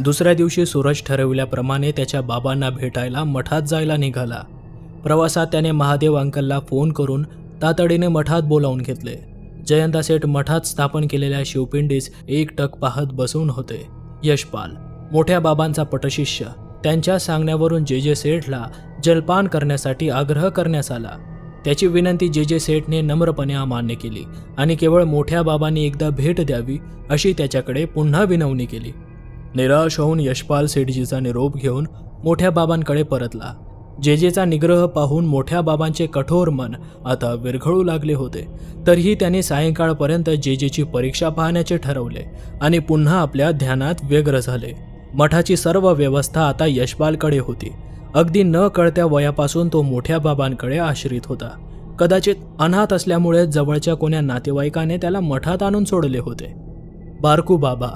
दुसऱ्या दिवशी सूरज ठरवल्याप्रमाणे त्याच्या बाबांना भेटायला मठात जायला निघाला. प्रवासात त्याने महादेव अंकलला फोन करून तातडीने मठात बोलावून घेतले. जयंता सेठ मठात स्थापन केलेल्या शिवपिंडीस एक टक पाहत बसून होते. यशपाल मोठ्या बाबांचा पटशिष्य. त्यांच्या सांगण्यावरून जे जे सेठला जलपान करण्यासाठी आग्रह करण्यास आला. त्याची विनंती जे जे सेठने नम्रपणे अमान्य केली आणि केवळ मोठ्या बाबांनी एकदा भेट द्यावी अशी त्याच्याकडे पुन्हा विनवणी केली. निराश होऊन यशपाल सेठजीचा निरोप घेऊन मोठ्या बाबांकडे परतला. जेजेचा निग्रह पाहून मोठ्या बाबांचे कठोर मन आता विरघळू लागले होते. तरीही त्यांनी सायंकाळपर्यंत जेजेची परीक्षा पाहण्याचे ठरवले आणि पुन्हा आपल्या ध्यानात व्यग्र झाले. मठाची सर्व व्यवस्था आता यशपालकडे होती. अगदी न कळत्या वयापासून तो मोठ्या बाबांकडे आश्रित होता. कदाचित अनाथ असल्यामुळे जवळच्या कोण्या नातेवाईकाने त्याला मठात आणून सोडले होते. बारकू बाबा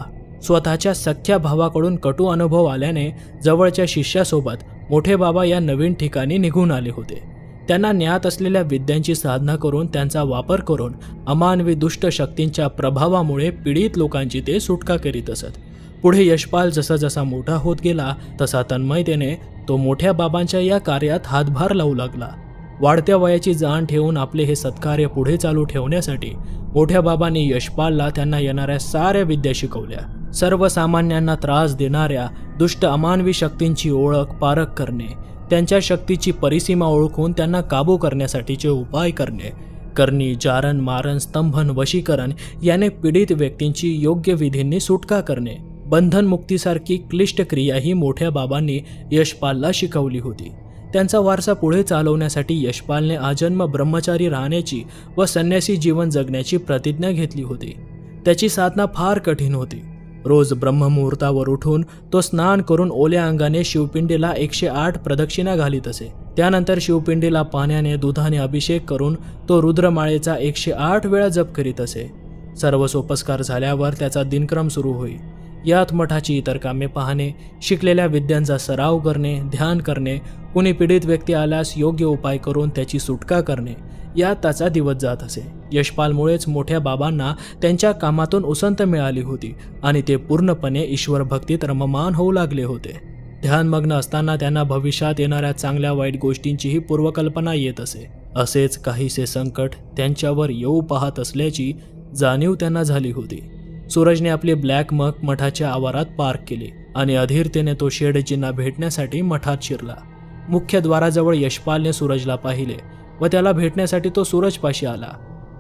स्वतःच्या सख्या भावाकडून कटू अनुभव आल्याने जवळच्या शिष्यासोबत मोठे बाबा या नवीन ठिकाणी निघून आले होते. त्यांना ज्ञात असलेल्या विद्यांची साधना करून त्यांचा वापर करून अमानवी दुष्ट शक्तींच्या प्रभावामुळे पीडित लोकांची ते सुटका करीत असत. पुढे यशपाल जसा जसा मोठा होत गेला तसा तन्मयतेने तो मोठ्या बाबांच्या या कार्यात हातभार लावू लागला. वाढत्या वयाची जाण ठेवून आपले हे सत्कार्य पुढे चालू ठेवण्यासाठी मोठ्या बाबांनी यशपालला त्यांना येणाऱ्या साऱ्या विद्या शिकवल्या. सर्वसामान्यांना त्रास देणाऱ्या दुष्ट अमानवी शक्तींची ओळख पारख करणे त्यांच्या शक्तीची परिसीमा ओळखून त्यांना काबू करण्यासाठीचे उपाय करणे करणी जारण मारण स्तंभन वशीकरण याने पीडित व्यक्तींची योग्य विधींनी सुटका करणे. बंधनमुक्तीसारखी क्लिष्ट क्रिया ही मोठ्या बाबांनी यशपालला शिकवली होती. त्यांचा वारसा पुढे चालवण्यासाठी यशपालने आजन्म ब्रह्मचारी राहण्याची व संन्यासी जीवन जगण्याची प्रतिज्ञा घेतली होती. त्याची साधना फार कठीण होती. रोज ब्रह्ममुहूर्तावर उठून तो स्नान करून ओल्या अंगाने शिवपिंडीला एकशे आठ प्रदक्षिणा घालीत असे. त्यानंतर शिवपिंडीला पाण्याने दुधाने अभिषेक करून तो रुद्रमाळेचा एकशे आठ वेळा जप करीत असे. सर्व सोपस्कार झाल्यावर त्याचा दिनक्रम सुरू होई. यात मठाची इतर कामे पाहणे शिकलेल्या विद्यांचा सराव करणे ध्यान करणे कुणी पीडित व्यक्ती आल्यास योग्य उपाय करून त्याची सुटका करणे यात त्याचा दिवस जात असे. यशपालमुळेच मोठ्या बाबांना त्यांच्या कामातून उसंत मिळाली होती आणि ते पूर्णपणे ईश्वर भक्तीत रममान होऊ लागले होते. ध्यानमग्न असताना त्यांना भविष्यात येणाऱ्या चांगल्या वाईट गोष्टींचीही पूर्वकल्पना येत असे. असेच काहीसे संकट त्यांच्यावर येऊ पाहत असल्याची जाणीव त्यांना झाली होती. सूरजने आपली ब्लॅक मग मठाच्या आवारात पार्क केले आणि अधीरतेने तो शेडजींना भेटण्यासाठी मठात शिरला. मुख्य द्वाराजवळ यशपालने सूरजला पाहिले व त्याला भेटण्यासाठी तो सूरजपाशी आला.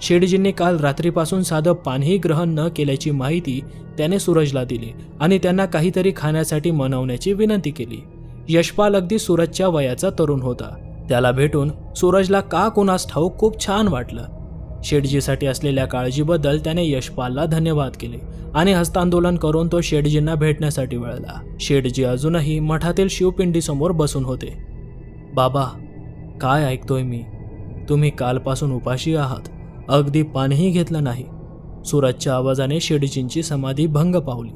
शेडजींनी काल रात्रीपासून साधं पानही ग्रहण न केल्याची माहिती त्याने सूरजला दिली आणि त्यांना काहीतरी खाण्यासाठी मनवण्याची विनंती केली. यशपाल अगदी सूरजच्या वयाचा तरुण होता. त्याला भेटून सूरजला का कुणास ठाऊक खूप छान वाटलं. शेटजीसाठी असलेल्या काळजीबद्दल त्याने यशपालला धन्यवाद केले आणि हस्तांदोलन करून तो शेटजींना भेटण्यासाठी वळला. शेटजी अजूनही मठातील शिवपिंडीसमोर बसून होते. बाबा काय ऐकतोय मी? तुम्ही कालपासून उपाशी आहात. अगदी पाणीही घेतलं नाही. सूरजच्या आवाजाने शेटजींची समाधी भंग पावली.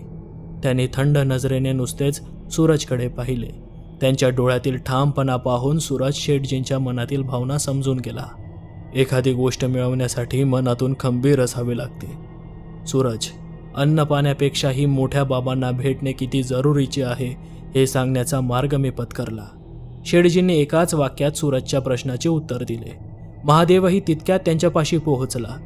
त्यांनी थंड नजरेने नुसतेच सूरजकडे पाहिले. त्यांच्या डोळ्यातील ठामपणा पाहून सूरज शेटजींच्या मनातील भावना समजून गेला. एखादी गोष्ट मिळवण्यासाठी मनातून खंबीर असावे लागते. सूरज अन्न पाण्यापेक्षाही मोठ्या बाबांना भेटणे किती जरुरीचे आहे हे सांगण्याचा मार्ग मी पत्करला. शेडजींनी एकाच वाक्यात सूरजच्या प्रश्नाचे उत्तर दिले. महादेवही तितक्यात त्यांच्यापाशी पोहोचला.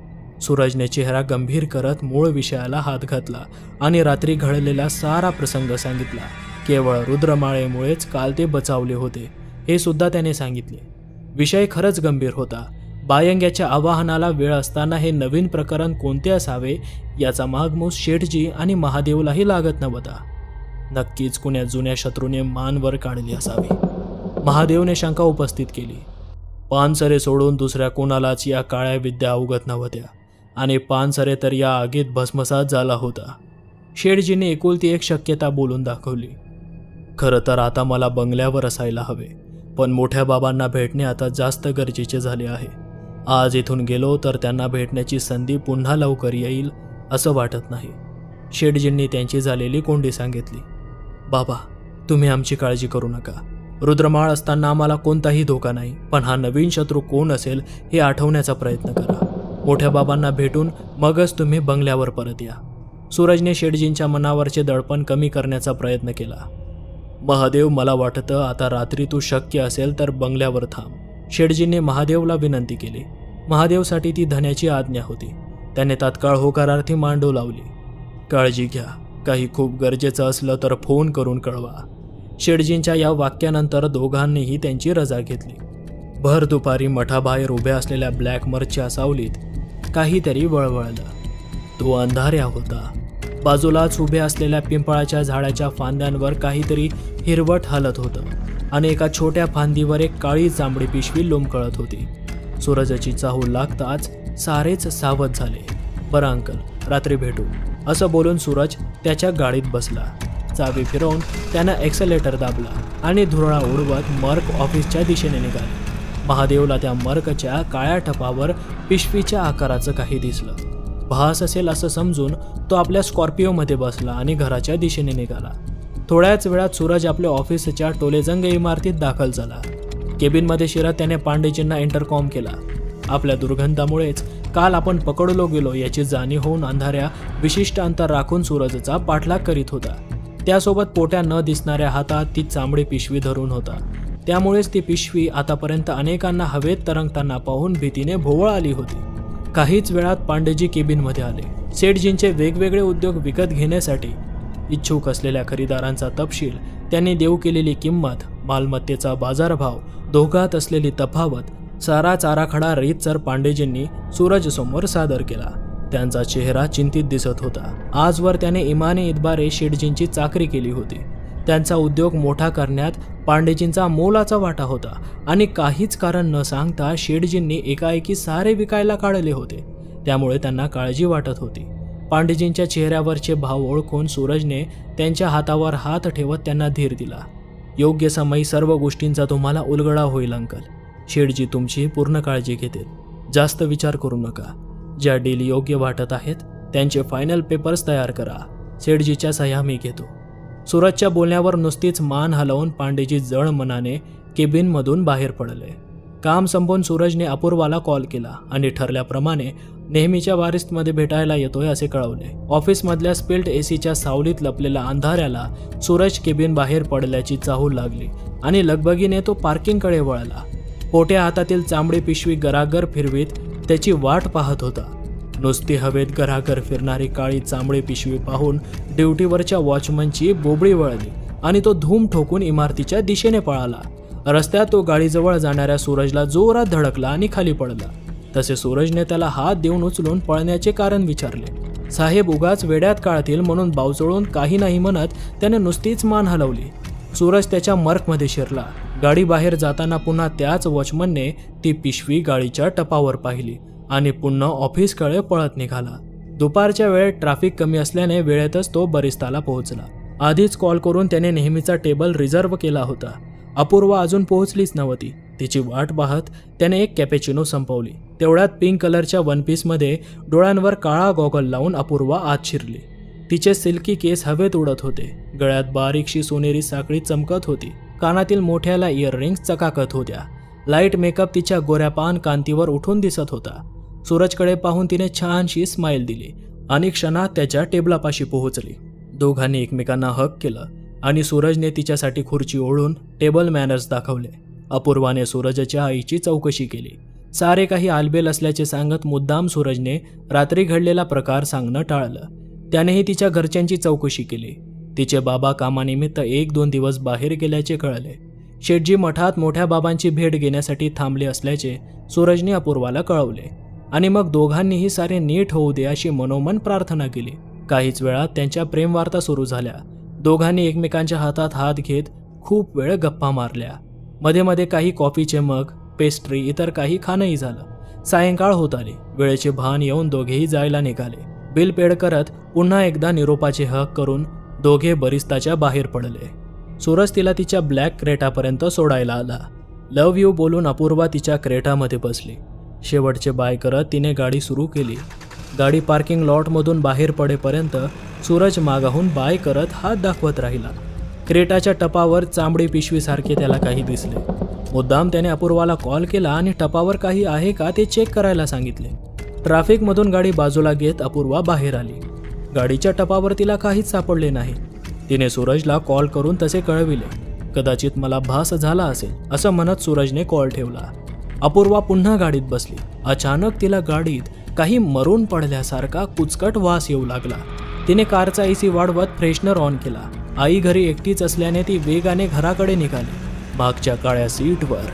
सूरजने चेहरा गंभीर करत मूळ विषयाला हात घातला आणि रात्री घडलेला सारा प्रसंग सांगितला. केवळ रुद्रमाळेमुळेच काल ते बचावले होते हे सुद्धा त्याने सांगितले. विषय खरंच गंभीर होता. बायंग्याच्या आवाहनाला वेळ असताना हे नवीन प्रकरण कोणते असावे याचा मागमूस शेठजी आणि महादेवलाही लागत नव्हता. नक्कीच कुण्या जुन्या शत्रूने मानवर काढली असावी. महादेवने शंका उपस्थित केली. पानसरे सोडून दुसऱ्या कोणालाच या काळ्या विद्या अवगत नव्हत्या आणि पानसरे तर या आगीत भस्मसात झाला होता. शेठजीने एकुलती एक शक्यता बोलून दाखवली. खरं तर आता मला बंगल्यावर असायला हवे पण मोठ्या बाबांना भेटणे आता जास्त गरजेचे झाले आहे. आज इथून गेलो तर त्यांना भेटण्याची संधी पुन्हा लवकर येईल असं वाटत नाही. शेठजींनी त्यांची झालेली कोंडी सांगितली. बाबा तुम्ही आमची काळजी करू नका. रुद्रमाळ असताना आम्हाला कोणताही धोका नाही पण हा नवीन शत्रू कोण असेल हे आठवण्याचा प्रयत्न करा. मोठ्या बाबांना भेटून मगच तुम्ही बंगल्यावर परत या. सूरजने शेठजींच्या मनावरचे दडपण कमी करण्याचा प्रयत्न केला. महादेव मला वाटतं आता रात्री तू शक्य असेल तर बंगल्यावर थांब. शेडजींनी महादेवला विनंती केली. महादेवसाठी ती धन्याची आज्ञा होती. त्याने तात्काळ होकारार्थी मांडू लावली. काळजी घ्या. काही खूप गरजेचं असलं तर फोन करून कळवा. शेडजींच्या या वाक्यानंतर दोघांनीही त्यांची रजा घेतली. भर दुपारी मठाबाहेर उभ्या असलेल्या ब्लॅक मर्चच्या सावलीत काहीतरी वळवळलं. तो अंधाऱ्या होता. बाजूलाच उभ्या असलेल्या पिंपळाच्या झाडाच्या फांद्यांवर काहीतरी हिरवट हलत होतं. आणि एका छोट्या फांदीवर एक काळी जांभळी पिशवी लोंबकळत होती. सूरजाची चाहू लागताच सारेच सावध झाले. बरं अंकल रात्री भेटू. असं बोलून सूरज त्याच्या गाडीत बसला. चावी फिरवून त्यानं एक्सलेटर दाबला आणि धुरळा उडवत मर्क ऑफिसच्या दिशेने निघाले. महादेवला त्या मर्कच्या काळ्या टपावर पिशवीच्या आकाराचं काही दिसलं. भास असेल असं समजून तो आपल्या स्कॉर्पिओमध्ये बसला आणि घराच्या दिशेने निघाला. थोड्याच वेळात सूरज आपल्या ऑफिसच्या टोलेजंग इमारतीत दाखल झाला. केबिनमध्ये शिरत त्याने पांडेजींना इंटरकॉम केला. आपल्या दुर्गंधामुळेच काल आपण पकडलो गेलो याची जाणीव होऊन अंधाऱ्या विशिष्ट अंतर राखून सूरजचा पाठलाग करीत होता. त्यासोबत पोट्या न दिसणाऱ्या हातात ती चांबडी पिशवी धरून होता. त्यामुळेच ती पिशवी आतापर्यंत अनेकांना हवेत तरंगताना पाहून भीतीने भोवळ आली होती. काहीच वेळात पांडेजी केबिनमध्ये आले. सेठजींचे वेगवेगळे उद्योग विकत घेण्यासाठी इच्छुक असलेल्या खरेदीदारांचा तपशील त्यांनी देऊ केलेली किंमत मालमत्तेचा बाजारभाव दोघात असलेली तफावत साराच आराखडा रीतसर पांडेजींनी सूरजसमोर सादर केला. त्यांचा चेहरा चिंतित दिसत होता. आजवर त्याने इमाने इतबारे शेटजींची चाकरी केली होती. त्यांचा उद्योग मोठा करण्यात पांडेजींचा मोलाचा वाटा होता आणि काहीच कारण न सांगता शेटजींनी एकाएकी सारे विकायला काढले होते. त्यामुळे त्यांना काळजी वाटत होती. पांडेजींच्या चेहऱ्यावरचे भाव ओळखून सूरजने त्यांच्या हातावर हात ठेवत त्यांना धीर दिला. योग्य समयी सर्व गोष्टींचा तुम्हाला उलगडा होईल अंकल. शेडजी तुमची पूर्ण काळजी घेतील. जास्त विचार करू नका. ज्या डील योग्य वाटत आहेत त्यांचे फायनल पेपर्स तयार करा. शेठजीच्या सह्या मी घेतो. सूरजच्या बोलण्यावर नुसतीच मान हलवून पांडेजी जळ मनाने केबिनमधून बाहेर पडले. काम संपवून सूरजने अपूर्वाला कॉल केला आणि ठरल्याप्रमाणे नेहमीच्या वारिसमध्ये भेटायला येतोय असे कळवले. ऑफिसमधल्या स्पिल्ट एसीच्या सावलीत लपलेल्या अंधाऱ्याला सूरज केबिन बाहेर पडल्याची चाहूल लागली आणि लगबगीने तो पार्किंगकडे वळला. पोट्या हातातील चांबडी पिशवी गरागर फिरवीत त्याची वाट पाहत होता. नुसती हवेत घराघर फिरणारी काळी चांबडी पिशवी पाहून ड्युटीवरच्या वॉचमनची बोबडी वळली आणि तो धूम ठोकून इमारतीच्या दिशेने पळाला. रस्त्यात तो गाडीजवळ जाणाऱ्या सूरजला जोरात धडकला आणि खाली पडला. तसे सूरजने त्याला हात देऊन उचलून पळण्याचे कारण विचारले. साहेब उगाच वेड्यात काळतील म्हणून बावचळून काही नाही म्हणत त्याने नुसतीच मान हलवली. सूरज त्याच्या मर्कमध्ये शिरला. गाडी बाहेर जाताना पुन्हा त्याच वॉचमनने ती पिशवी गाडीच्या टपावर पाहिली आणि पुन्हा ऑफिसकडे पळत निघाला. दुपारच्या वेळेत ट्रॅफिक कमी असल्याने वेळेतच तो बरिस्ताला पोहोचला. आधीच कॉल करून त्याने नेहमीचा टेबल रिझर्व केला होता. अपूर्वा अजून पोहोचलीच नव्हती. तिची वाट पाहत त्याने एक कॅपेचिनो संपवली. तेवढ्यात पिंक कलरच्या वन पीसमध्ये डोळ्यांवर काळा गॉगल लावून अपूर्वा आत शिरली. तिचे सिल्की केस हवेत उडत होते. गळ्यात बारीकशी सोनेरी साखळी चमकत होती. कानातील मोठ्याला इयररिंग्स चकाकत होत्या. लाइट मेकअप तिच्या गोऱ्यापान कांतीवर उठून दिसत होता. सूरजकडे पाहून तिने छानशी स्माईल दिली आणि क्षणात त्याच्या टेबलापाशी पोहोचली. दोघांनी एकमेकांना हक केलं आणि सूरजने तिच्यासाठी खुर्ची ओढून टेबल मॅनर्स दाखवले. अपूर्वाने सूरजच्या आईची चौकशी केली. सारे काही आलबेल असल्याचे सांगत मुद्दाम सूरजने रात्री घडलेला प्रकार सांगणं टाळलं. त्यानेही तिच्या घरच्यांची चौकशी केली. तिचे बाबा कामानिमित्त एक दोन दिवस बाहेर गेल्याचे कळले. शेटजी मठात मोठ्या बाबांची भेट घेण्यासाठी थांबले असल्याचे सूरजने अपूर्वाला कळवले. आणि मग दोघांनीही सारे नीट होऊ दे अशी मनोमन प्रार्थना केली. काहीच वेळात त्यांच्या प्रेमवार्ता सुरू झाल्या. दोघांनी एकमेकांच्या हातात हात घेत खूप वेळ गप्पा मारल्या. मध्ये मध्ये काही कॉफीचे मग पेस्ट्री इतर काही खाणंही झालं. सायंकाळ होत आली. वेळेचे भान येऊन दोघेही जायला निघाले. बिल पेड करत पुन्हा एकदा निरोपाचे हक करून दोघे बरिस्ताच्या बाहेर पडले. सूरज तिला तिच्या ब्लॅक क्रेटापर्यंत सोडायला आला. लव यू बोलून अपूर्वा तिच्या क्रेटामध्ये बसली. शेवटचे बाय करत तिने गाडी सुरू केली. गाडी पार्किंग लॉटमधून बाहेर पडेपर्यंत सूरज मागाहून बाय करत हात दाखवत राहिला. क्रेटाच्या टपावर चांबडी पिशवीसारखे त्याला काही दिसले. मुद्दाम त्याने अपूर्वाला कॉल केला आणि टपावर काही आहे का ते चेक करायला सांगितले. ट्रॅफिकमधून गाडी बाजूला घेत अपूर्वा बाहेर आली. गाडीच्या टपावर तिला काहीच सापडले नाही. तिने सूरजला कॉल करून तसे कळविले कदाचित मला भास झाला असेल असं म्हणत सूरजने कॉल ठेवला. अपूर्वा पुन्हा गाडीत बसली. अचानक तिला गाडीत काही मरून पडल्यासारखा कुचकट वास येऊ लागला. तिने कारचा एसी वाढवत फ्रेशनर ऑन केला. आई घरी एकटीच असल्याने ती वेगाने घराकडे निघाली. मागच्या काळ्या सीटवर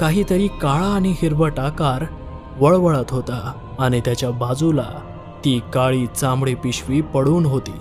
काहीतरी काळा आणि हिरवट आकार वळवळत होता आणि त्याच्या बाजूला ती काळी चांबडी पिशवी पडून होती.